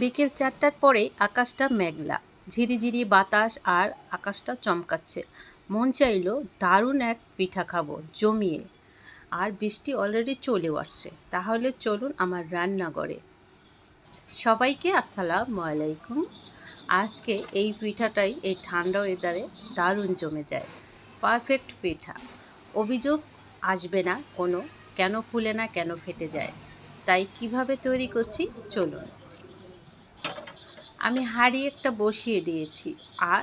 বিকেল চারটার পরেই আকাশটা মেঘলা, ঝিরিঝিরি বাতাস আর আকাশটা চমকাচ্ছে। মন চাইলো দারুণ এক পিঠা খাব, জমিয়ে। আর বৃষ্টি অলরেডি চলেও আসছে, তাহলে চলুন আমার রান্নাঘরে। সবাইকে আসসালামু আলাইকুম। আজকে এই পিঠাটাই এই ঠান্ডা ওয়েদারে দারুণ জমে যায়। পারফেক্ট পিঠা। অভিযোগ আসবে না কোনো, কেন ফুলে না কেন ফেটে যায়। তাই কীভাবে তৈরি করছি, চলুন। আমি হাঁড়ি একটা বসিয়ে দিয়েছি আর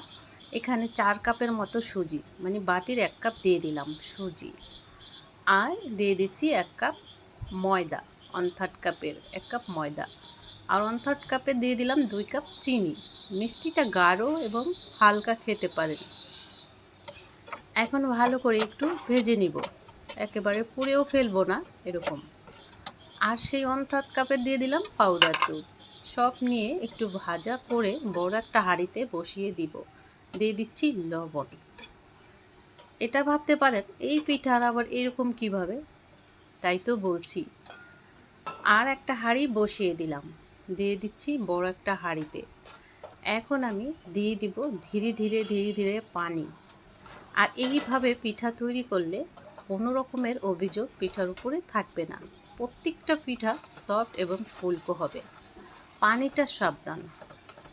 এখানে চার কাপের মতো সুজি মানে বাটির এক কাপ দিয়ে দিলাম সুজি। আর দিয়ে দিচ্ছি এক কাপ ময়দা ওয়ান থার্ড কাপের, এক কাপ ময়দা। আর ওয়ান থার্ড কাপে দিয়ে দিলাম দুই কাপ চিনি। মিষ্টিটা গাঢ় এবং হালকা খেতে পারেন। এখন ভালো করে একটু ভেজে নিব। একেবারে পুড়েও ফেলব না, এরকম। আর সেই ওয়ান থার্ড কাপে দিয়ে দিলাম পাউডার দুধ। সব নিয়ে একটু ভাজা করে বড় একটা হাঁড়িতে বসিয়ে দিব। দিয়ে দিচ্ছি লবণ। এটা ভাবতে পারেন, এই পিঠার আবার এরকম কীভাবে? তাই তো বলছি। আর একটা হাঁড়ি বসিয়ে দিলাম। দিয়ে দিচ্ছি বড় একটা হাঁড়িতে। এখন আমি দিয়ে দিব ধীরে ধীরে ধীরে ধীরে পানি। আর এইভাবে পিঠা তৈরি করলে কোনো রকমের অভিযোগ পিঠার উপরে থাকবে না। প্রত্যেকটা পিঠা সফট এবং ফুলকো হবে। পানিটা সাবধান।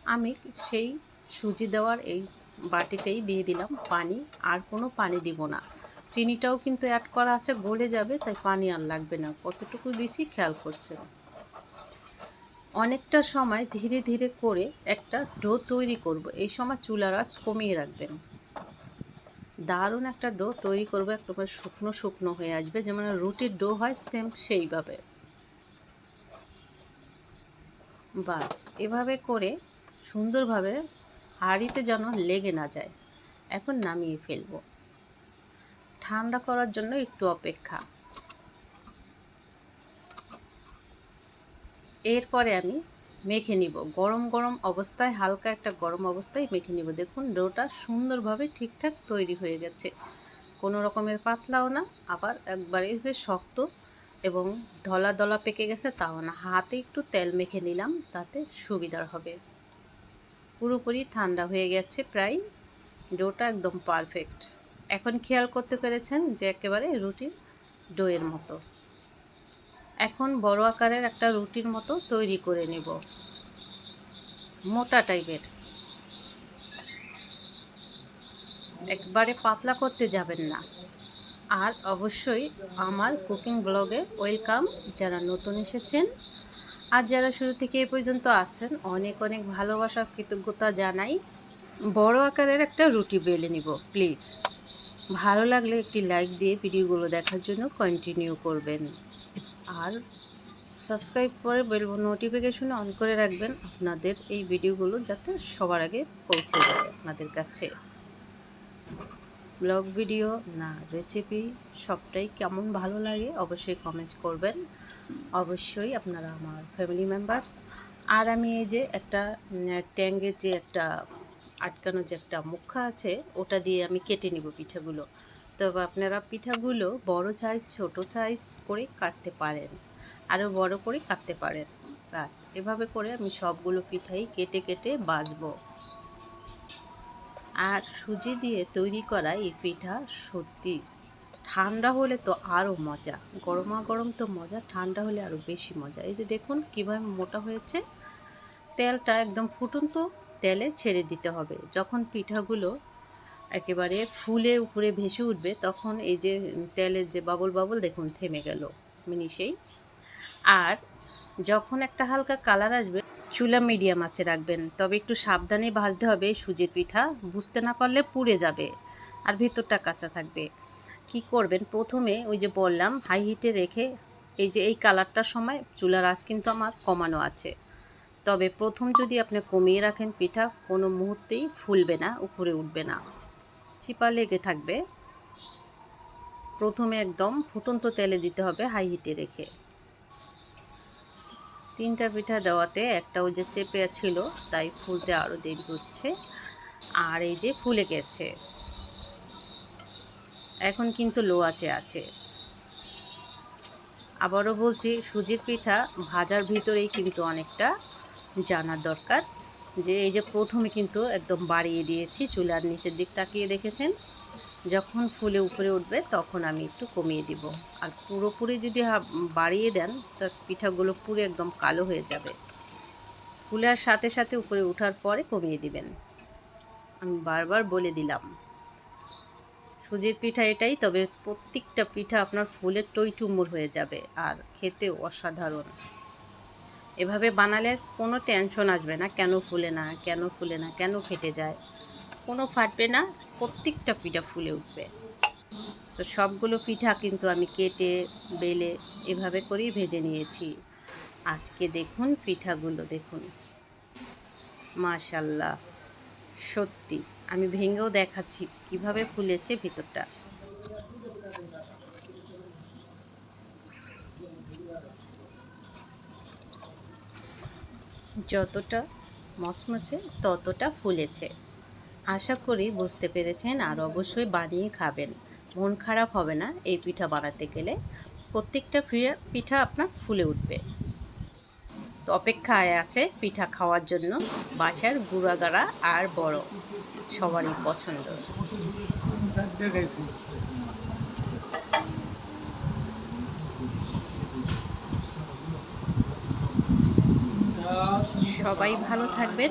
আমি সেই সুজি দেওয়ার এই বাটিতেই দিয়ে দিলাম পানি, আর কোনো পানি দিব না। চিনিটাও কিন্তু অ্যাড করা আছে, গলে যাবে, তাই পানি আর লাগবে না। কতটুকু দিছি খেয়াল করছেন? অনেকটা সময় ধীরে ধীরে করে একটা ডো তৈরি করব। এই সময় চুলার আঁচ কমিয়ে রাখবেন। দারুণ একটা ডো তৈরি করব, একদম শুকনো শুকনো হয়ে আসবে। যেমন রুটির ডো হয় সেম সেইভাবে। বাস। এভাবে করে সুন্দরভাবে হাঁড়িতে যেন লেগে না যায়। এখন নামিয়ে ফেলব। ঠান্ডা করার জন্য একটু অপেক্ষা। এরপরে আমি মেখে নিব। গরম গরম অবস্থায়, হালকা একটা গরম অবস্থায় মেখে নিব। দেখুন, ডোটা সুন্দরভাবে ঠিকঠাক তৈরি হয়ে গেছে। কোনো রকমের পাতলাও না, আবার একবারে যে শক্ত এবং ধলা দলা পেকে গেছে, তাও না। হাতে একটু তেল মেখে নিলাম, তাতে সুবিধার হবে। পুরোপুরি ঠান্ডা হয়ে গেছে প্রায়। ডোটা একদম পারফেক্ট এখন খেয়াল করতে পেরেছেন যে একেবারে রুটির ডোয়ের মতো। এখন বড় আকারের একটা রুটির মতো তৈরি করে নেব। মোটা টাইপের। একবারে পাতলা করতে যাবেন না। আর অবশ্যই আমার কুকিং ব্লগে ওয়েলকাম যারা নতুন এসেছেন আর যারা শুরু থেকে এ পর্যন্ত আসছেন, অনেক অনেক ভালোবাসা কৃতজ্ঞতা জানাই। বড় আকারের একটা রুটি বেলে নিব, প্লিজ। ভালো লাগলে একটি লাইক দিয়ে ভিডিওগুলো দেখার জন্য কন্টিনিউ করবেন। আর সাবস্ক্রাইব করে বেল নোটিফিকেশন অন করে রাখবেন আপনাদের এই ভিডিওগুলো যাতে সবার আগে পৌঁছে যায় আপনাদের কাছে। ব্লগ ভিডিও না রেসিপি সবটাই কেমন ভালো লাগে অবশ্যই কমেন্ট করবেন। অবশ্যই আপনারা আমার ফ্যামিলি মেম্বার্স আর আমি এই যে একটা ট্যাঙ্গের যে একটা, আটকানো যে একটা মুখা আছে, ওটা দিয়ে আমি কেটে নিব পিঠাগুলো। তবে আপনারা পিঠাগুলো বড় সাইজ ছোট সাইজ করে কাটতে পারেন, আরও বড় করে কাটতে পারেন। গাছ এভাবে করে আমি সবগুলো পিঠাই কেটে কেটে বাজবো আর সুজি দিয়ে তৈরি করা এই পিঠা সত্যি ঠান্ডা হলে তো আরও মজা। গরমা গরম তো মজা, ঠান্ডা হলে আরও বেশি মজা। এই যে দেখুন কীভাবে মোটা হয়েছে। তেলটা একদম ফুটন্ত তেলে ছেড়ে দিতে হবে। যখন পিঠাগুলো একেবারে ফুলে উপরে ভেসে উঠবে, তখন এই যে তেলের যে বাবল বাবল দেখুন থেমে গেল মিনিশেই আর যখন একটা হালকা কালার আসবে চুলা মিডিয়াম আছে রাখবেন। তবে একটু সাবধানে ভাজতে হবে সুজির পিঠা। বুঝতে না পারলে পুড়ে যাবে আর ভিতরটা কাঁচা থাকবে। কি করবেন? প্রথমে ওই যে বললাম হাই হিটে রেখে এই যে এই কালারটার সময় চুলার আঁচ কিন্তু আমার কমানো আছে। তবে প্রথম যদি আপনি কমিয়ে রাখেন পিঠা, কোনো মুহূর্তেই ফুলবে না, উপরে উঠবে না। চিপা লেগে থাকবে। প্রথমে একদম ফুটন্ত তেলে দিতে হবে হাই হিটে রেখে। তিনটা পিঠা দেওয়াতে একটা ওই যে চেপে ছিল, তাই ফুলতে আরও দেরি হচ্ছে। আর এই যে ফুলে গেছে। এখন কিন্তু লো আছে আছে। আবারও বলছি, সুজির পিঠা ভাজার ভিতরেই কিন্তু অনেকটা জানার দরকার। যে এই যে প্রথমে কিন্তু একদম বাড়িয়ে দিয়েছি, চুলার নিচের দিক তাকিয়ে দেখেছেন? যখন ফুলে উপরে উঠবে তখন আমি একটু কমিয়ে দিব। আর পুরোপুরি যদি বাড়িয়ে দেন তো পিঠাগুলো পুরো একদম কালো হয়ে যাবে। ফুলার সাথে সাথে উপরে ওঠার পরে কমিয়ে দিবেন। আমি বারবার বলে দিলাম। সুজির পিঠা এটাই, তবে প্রত্যেকটা পিঠা আপনার ফুলের টইটুমুর হয়ে যাবে আর খেতেও অসাধারণ। এভাবে বানালে কোনো টেনশন আসবে না, কেন ফুলে না, কেন ফুলে না, কেন ফেটে যায়। কোনো ফাটবে না প্রত্যেকটা পিঠা ফুলে উঠবে। তো সবগুলো পিঠা কিন্তু আমি কেটে, বেলে এভাবে করেই ভেজে নিয়েছি। আজকে দেখুন পিঠাগুলো, দেখুন। মাশাল্লাহ সত্যি। আমি ভেঙেও দেখাচ্ছি কীভাবে ফুলেছে ভিতরটা। যতটা মচমচে ততটা ফুলেছে। আশা করি বুঝতে পেরেছেন আর অবশ্যই বানিয়ে খাবেন। মন খারাপ হবে না এই পিঠা বানাতে গেলে। প্রত্যেকটা পিঠা আপনার ফুলে উঠবে। তো অপেক্ষায় আছে পিঠা খাওয়ার জন্য বাসার গুঁড়াগাড়া আর বড় সবারই পছন্দ। সবাই ভালো থাকবেন।